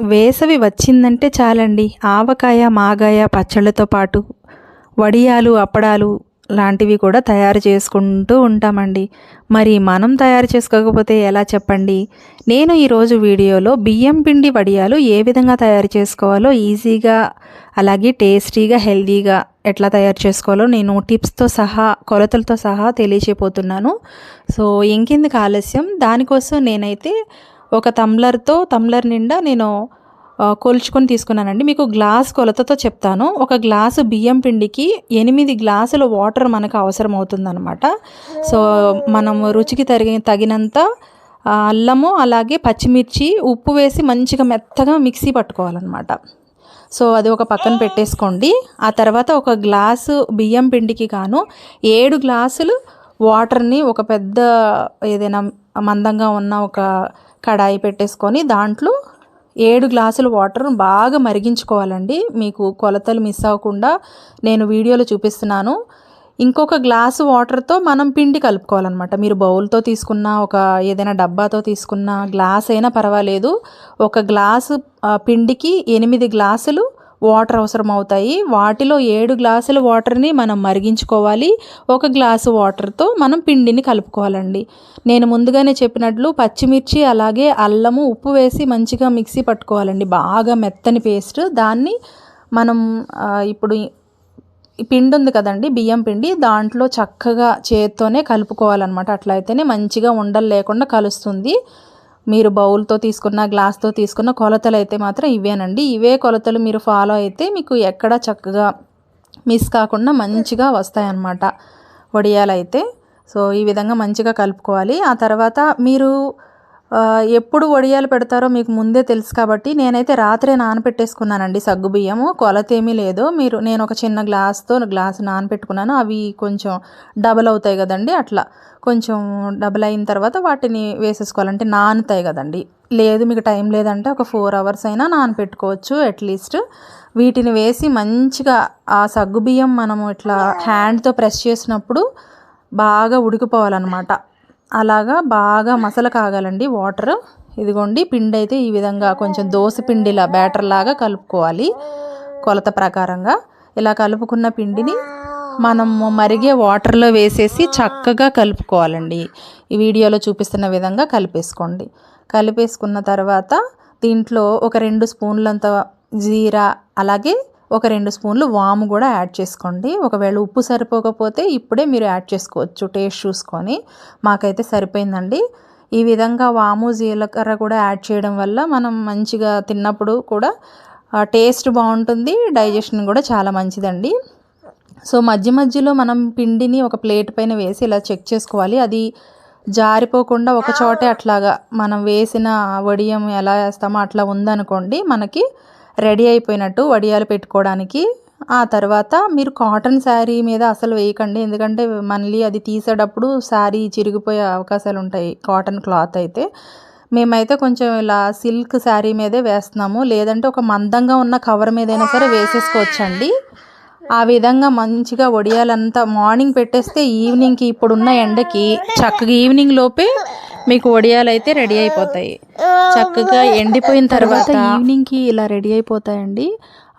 వేసవి వచ్చిందంటే చాలండి. ఆవకాయ మాగాయ పచ్చళ్ళతో పాటు వడియాలు అప్పడాలు లాంటివి కూడా తయారు చేసుకుంటూ ఉంటామండి. మరి మనం తయారు చేసుకోకపోతే ఎలా చెప్పండి? నేను ఈరోజు వీడియోలో బియ్యం పిండి వడియాలు ఏ విధంగా తయారు చేసుకోవాలో ఈజీగా అలాగే టేస్టీగా హెల్దీగా ఎట్లా తయారు చేసుకోవాలో నేను టిప్స్తో సహా కొలతలతో సహా తెలియచేపోతున్నాను సో ఇంకెందుకు ఆలస్యం? దానికోసం నేనైతే ఒక తమ్లర్తో తమ్లర్ నిండా నేను కొలుచుకొని తీసుకున్నానండి. మీకు గ్లాస్ కొలతతో చెప్తాను. ఒక గ్లాసు బియ్యం పిండికి ఎనిమిది గ్లాసుల వాటర్ మనకు అవసరం అవుతుందన్నమాట సో మనం రుచికి తగిన తగినంత అల్లము అలాగే పచ్చిమిర్చి ఉప్పు వేసి మంచిగా మెత్తగా మిక్సీ పట్టుకోవాలన్నమాట. సో అది ఒక పక్కన పెట్టేసుకోండి. ఆ తర్వాత ఒక గ్లాసు బియ్యం పిండికి గాను ఏడు గ్లాసులు వాటర్ని ఒక పెద్ద ఏదైనా మందంగా ఉన్న ఒక కడాయి పెట్టేసుకొని దాంట్లో ఏడు గ్లాసుల వాటర్ను బాగా మరిగించుకోవాలండి. మీకు కొలతలు మిస్ అవ్వకుండా నేను వీడియోలో చూపిస్తున్నాను. ఇంకొక గ్లాసు వాటర్తో మనం పిండి కలుపుకోవాలన్నమాట. మీరు బౌల్తో తీసుకున్న ఒక ఏదైనా డబ్బాతో తీసుకున్న గ్లాస్ అయినా పర్వాలేదు. ఒక గ్లాసు పిండికి ఎనిమిది గ్లాసులు వాటర్ అవసరం అవుతాయి వాటిలో ఏడు గ్లాసుల వాటర్ని మనం మరిగించుకోవాలి. ఒక గ్లాసు వాటర్తో మనం పిండిని కలుపుకోవాలండి. నేను ముందుగానే చెప్పినట్లు పచ్చిమిర్చి అలాగే అల్లము ఉప్పు వేసి మంచిగా మిక్సీ పట్టుకోవాలండి. బాగా మెత్తని పేస్ట్. దాన్ని మనం ఇప్పుడు పిండి ఉంది కదండి బియ్యం పిండి దాంట్లో చక్కగా చేత్తోనే కలుపుకోవాలన్నమాట. అట్లా అయితేనే మంచిగా ఉండలు లేకుండా కలుస్తుంది. మీరు బౌల్తో తీసుకున్న గ్లాస్తో తీసుకున్న కొలతలు అయితే మాత్రం ఇవేనండి. ఇవే కొలతలు మీరు ఫాలో అయితే మీకు ఎక్కడ చక్కగా మిస్ కాకుండా మంచిగా వస్తాయన్నమాట వడియాలైతే. సో ఈ విధంగా మంచిగా కలుపుకోవాలి. ఆ తర్వాత మీరు ఎప్పుడు వడియాలు పెడతారో మీకు ముందే తెలుసు కాబట్టి నేనైతే రాత్రే నానపెట్టేసుకున్నానండి సగ్గు బియ్యము. కొలత ఏమీ లేదు. మీరు నేను ఒక చిన్న గ్లాస్తో గ్లాస్ నానపెట్టుకున్నాను. అవి కొంచెం డబల్ అవుతాయి కదండి అట్లా కొంచెం డబల్ అయిన తర్వాత వాటిని వేసేసుకోవాలంటే నానుతాయి కదండి. లేదు మీకు టైం లేదంటే ఒక ఫోర్ అవర్స్ అయినా నానపెట్టుకోవచ్చు అట్లీస్ట్. వీటిని వేసి మంచిగా ఆ సగ్గు బియ్యం మనము ఇట్లా హ్యాండ్తో ప్రెస్ చేసినప్పుడు బాగా ఉడికిపోవాలన్నమాట. అలాగా బాగా మసల కాగాలండి వాటర్. ఇదిగోండి పిండి అయితే ఈ విధంగా కొంచెం దోశ పిండిలా బ్యాటర్ లాగా కలుపుకోవాలి కొలత ప్రకారంగా. ఇలా కలుపుకున్న పిండిని మనము మరిగే వాటర్లో వేసేసి చక్కగా కలుపుకోవాలండి. ఈ వీడియోలో చూపిస్తున్న విధంగా కలిపేసుకోండి. కలిపేసుకున్న తర్వాత దీంట్లో ఒక రెండు స్పూన్లంత జీరా అలాగే ఒక రెండు స్పూన్లు వాము కూడా యాడ్ చేసుకోండి. ఒకవేళ ఉప్పు సరిపోకపోతే ఇప్పుడే మీరు యాడ్ చేసుకోవచ్చు టేస్ట్ చూసుకొని. మాకైతే సరిపోయిందండి. ఈ విధంగా వాము జీలకర్ర కూడా యాడ్ చేయడం వల్ల మనం మంచిగా తిన్నప్పుడు కూడా టేస్ట్ బాగుంటుంది డైజెషన్ కూడా చాలా మంచిదండి. సో మధ్య మధ్యలో మనం పిండిని ఒక ప్లేట్ పైన వేసి ఇలా చెక్ చేసుకోవాలి. అది జారిపోకుండా ఒక చోటే అట్లాగా మనం వేసిన వడియం ఎలా వేస్తామో అట్లా ఉందనుకోండి మనకి రెడీ అయిపోయినట్టు వడియాలు పెట్టుకోవడానికి. ఆ తర్వాత మీరు కాటన్ శారీ మీద అసలు వేయకండి. ఎందుకంటే మళ్ళీ అది తీసేటప్పుడు శారీ చిరిగిపోయే అవకాశాలు ఉంటాయి కాటన్ క్లాత్ అయితే. మేమైతే కొంచెం ఇలా సిల్క్ శారీ మీదే వేస్తున్నాము. లేదంటే ఒక మందంగా ఉన్న కవర్ మీదైనా సరే వేసేసుకోవచ్చండి. ఆ విధంగా మంచిగా వడియాలంతా మార్నింగ్ పెట్టేస్తే ఈవినింగ్కి ఇప్పుడున్న ఎండకి చక్కగా ఈవినింగ్ లోపే మీకు వడియాలు అయితే రెడీ అయిపోతాయి. చక్కగా ఎండిపోయిన తర్వాత ఈవినింగ్కి ఇలా రెడీ అయిపోతాయండి.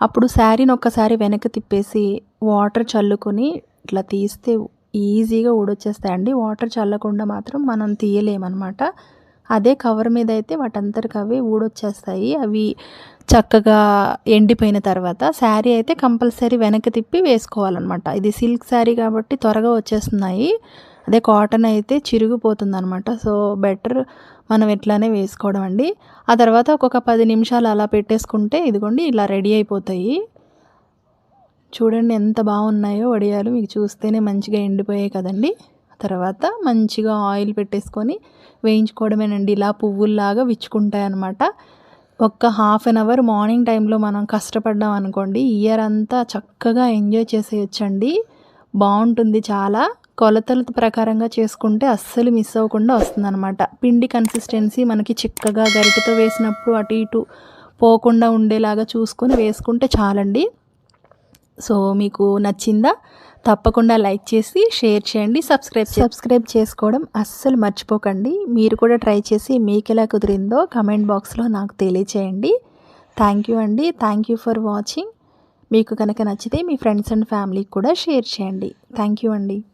అప్పుడు శారీని ఒక్కసారి వెనక తిప్పేసి వాటర్ చల్లుకొని ఇట్లా తీస్తే ఈజీగా ఊడొచ్చేస్తాయండి. వాటర్ చల్లకుండా మాత్రం మనం తీయలేమన్నమాట. అదే కవర్ మీద అయితే వాటంతరికి అవి ఊడొచ్చేస్తాయి. అవి చక్కగా ఎండిపోయిన తర్వాత శారీ అయితే కంపల్సరీ వెనక్కి తిప్పి వేసుకోవాలన్నమాట. ఇది సిల్క్ శారీ కాబట్టి త్వరగా వచ్చేస్తున్నాయి. అదే కాటన్ అయితే చిరిగిపోతుంది అనమాట సో బెటర్ మనం ఇట్లానే వేసుకోవడం అండి. ఆ తర్వాత ఒక్కొక్క పది నిమిషాలు అలా పెట్టేసుకుంటే ఇదిగోండి ఇలా రెడీ అయిపోతాయి. చూడండి ఎంత బాగున్నాయో వడియాలు మీకు చూస్తేనే మంచిగా ఎండిపోయాయి కదండి. తర్వాత మంచిగా ఆయిల్ పెట్టేసుకొని వేయించుకోవడమేనండి. ఇలా పువ్వుల్లాగా విచ్చుకుంటాయి అనమాట ఒక్క హాఫ్ అన్ అవర్ మార్నింగ్ టైంలో మనం కష్టపడ్డాం అనుకోండి ఇయర్ అంతా చక్కగా ఎంజాయ్ చేసేయచ్చండి. బాగుంటుంది చాలా. కొలతల ప్రకారంగా చేసుకుంటే అస్సలు మిస్ అవ్వకుండా వస్తుందన్నమాట. పిండి కన్సిస్టెన్సీ మనకి చిక్కగా గరిటతో వేసినప్పుడు అటు ఇటు పోకుండా ఉండేలాగా చూసుకొని వేసుకుంటే చాలండి. సో మీకు నచ్చిందా? తప్పకుండా లైక్ చేసి షేర్ చేయండి సబ్స్క్రైబ్ సబ్స్క్రైబ్ చేసుకోవడం అస్సలు మర్చిపోకండి. మీరు కూడా ట్రై చేసి మీకు ఎలా కుదిరిందో కమెంట్ బాక్స్లో నాకు తెలియచేయండి. థ్యాంక్ యూ అండి. థ్యాంక్ యూ ఫర్ వాచింగ్ మీకు కనుక నచ్చితే మీ ఫ్రెండ్స్ అండ్ ఫ్యామిలీకి కూడా షేర్ చేయండి. థ్యాంక్ యూ అండి.